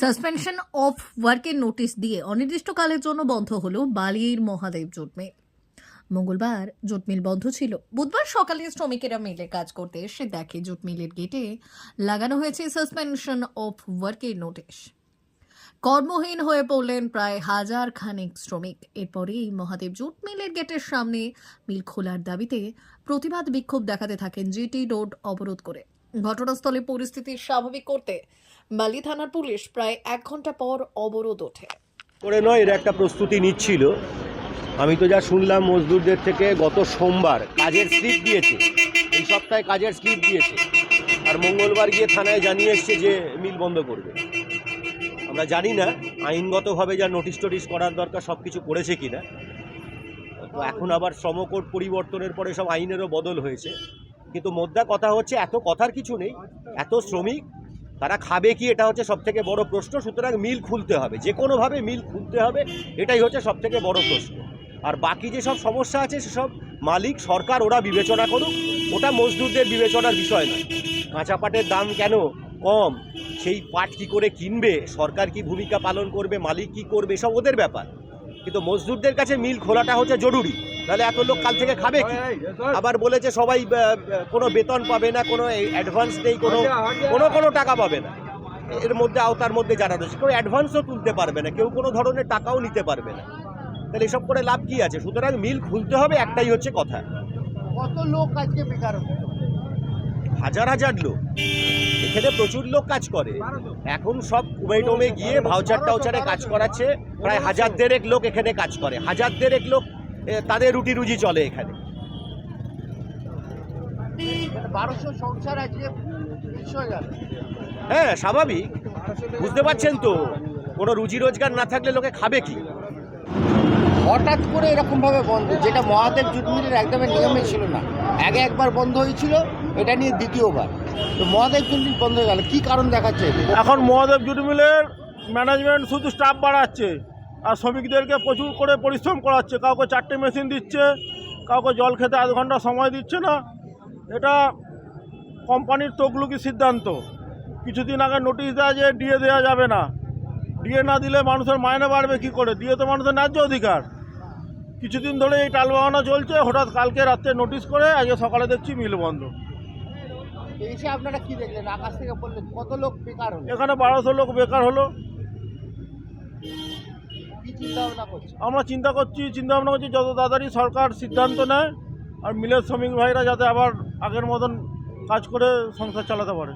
Suspension of ওয়ার্কের notice দিয়ে অনির্দিষ্টকালের জন্য বন্ধ হলো বালির মহাদেব জুট মিল। মঙ্গলবার জুট মিল বন্ধ ছিল। বুধবার সকালে শ্রমিকেরা মিলে কাজ করতে এসে দেখে জুট মিলের গেটে লাগানো হয়েছে সাসপেনশন অফ ওয়ার্কের নোটিশ কর্মহীন হয়ে পড়লেন প্রায় হাজার খানেক শ্রমিক। এরপরেই মহাদেব জুট মিলের গেটের সামনে মিল খোলার দাবিতে প্রতিবাদ বিক্ষোভ দেখাতে থাকেন জিটি রোড অবরোধ করে। ঘটনাস্থলে পরিস্থিতি স্বাভাবিক করতে বালি থানার পুলিশ প্রায় এক ঘণ্টা পর অবরোধ ওঠে। করে নয়, এর একটা প্রস্তুতি নিচ্ছিল। আমি তো যা শুনলাম, মজদুরদের থেকে গত সোমবার কাজের স্লিপ দিয়েছে। এই সপ্তাহে কাজের স্লিপ দিয়েছে। আর মঙ্গলবার গিয়ে থানায় জানিয়ে এসছে যে মিল বন্ধ করবে। আমরা জানি না আইনগতভাবে যা নোটিশ টোটিশ করার দরকার সব কিছু করেছে কিনা। তো এখন আবার শ্রমকোড পরিবর্তনের পরে সব আইনেরও বদল হয়েছে। কিন্তু মোদ্দা কথা হচ্ছে, এত কথার কিছু নেই, এত শ্রমিক, তারা খাবে কি এটা হচ্ছে সব থেকে বড় প্রশ্ন, সুতরাং মিল খুলতে হবে, যে কোনোভাবে মিল খুলতে হবে, এটাই হচ্ছে সব থেকে বড় প্রশ্ন। আর বাকি যেসব সমস্যা আছে সেসব মালিক, সরকার, ওরা বিবেচনা করুক, ওটা মজদুরদের বিবেচনার বিষয় নয়। কাঁচা পাটের দাম কেন কম? সেই পাট কি করে কিনবে? সরকার কি ভূমিকা পালন করবে? মালিক কি করবে? সব ওদের ব্যাপার। কিন্তু মজদুরদের কাছে মিল খোলাটা হচ্ছে জরুরি। তাহলে এত লোক কাল থেকে খাবে কি? আবার বলেছে সবাই কোনো বেতন পাবে না কোনো অ্যাডভান্স নেই কোনো কোনো কোনো টাকা পাবে না। এর মধ্যে আওতার মধ্যে যারা রয়েছে কেউ অ্যাডভান্সও তুলতে পারবে না কেউ কোনো ধরনের টাকাও নিতে পারবে না। তাহলে এসব করে লাভ কি আছে? সুতরাং মিল খুলতে হবে একটাই হচ্ছে কথা। কত লোক আজকে বেকার হাজার হাজার লোক। এখানে প্রচুর লোক কাজ করে। এখন সব কুমে টমে গিয়ে ভাউচার টাউচারে কাজ করাচ্ছে প্রায় হাজার দেড়েক লোক এখানে কাজ করে। হাজার দেড়েক লোক তাদের রুটি রুজি চলে এখানে। বারোশো সংসার আজকে হ্যাঁ স্বাভাবিক। বুঝতে পারছেন তো? কোনো রুজি রোজগার না থাকলে লোকে খাবে কি? হঠাৎ করে এরকম ভাবে বন্ধ যেটা মহাদেব জুট মিলের একদমই নিয়মে ছিল না। আগে একবার বন্ধ হয়েছিল এটা নিয়ে দ্বিতীয়বার। তো মহাদেব জুট মিল বন্ধ হয়ে গেল কি কারণ দেখাচ্ছে? এখন মহাদেব জুট মিলের ম্যানেজমেন্ট শুধু স্টাফ বাড়াচ্ছে। আর শ্রমিকদেরকে প্রচুর করে পরিশ্রম করাচ্ছে। কাউকে চারটে মেশিন দিচ্ছে কাউকে জল খেতে আধ ঘণ্টা সময় দিচ্ছে না। এটা কোম্পানির তকলুকি সিদ্ধান্ত। কিছুদিন আগে নোটিশ দেওয়া যে ডিএ দেওয়া যাবে না। ডিএ না দিলে মানুষের মাইনে বাড়বে কি করে? ডিএ তো মানুষের ন্যায্য অধিকার। কিছুদিন ধরে এই টালবাহানা চলছে হঠাৎ কালকে রাত্রে নোটিশ করে আজকে সকালে দেখছি মিল বন্ধ। এসে আপনারা কি দেখলেন? আকাশ থেকে বললেন কত লোক বেকার হলো? এখানে বারোশো লোক বেকার হলো কি চিন্তা ভাবনা করছে আমরা চিন্তা করছি চিন্তা ভাবনা করছি যত তাড়াতাড়ি সরকার সিদ্ধান্ত নেয় আর মিলের শ্রমিক ভাইরা যাতে আবার আগের মতন কাজ করে সংসার চালাতে পারে।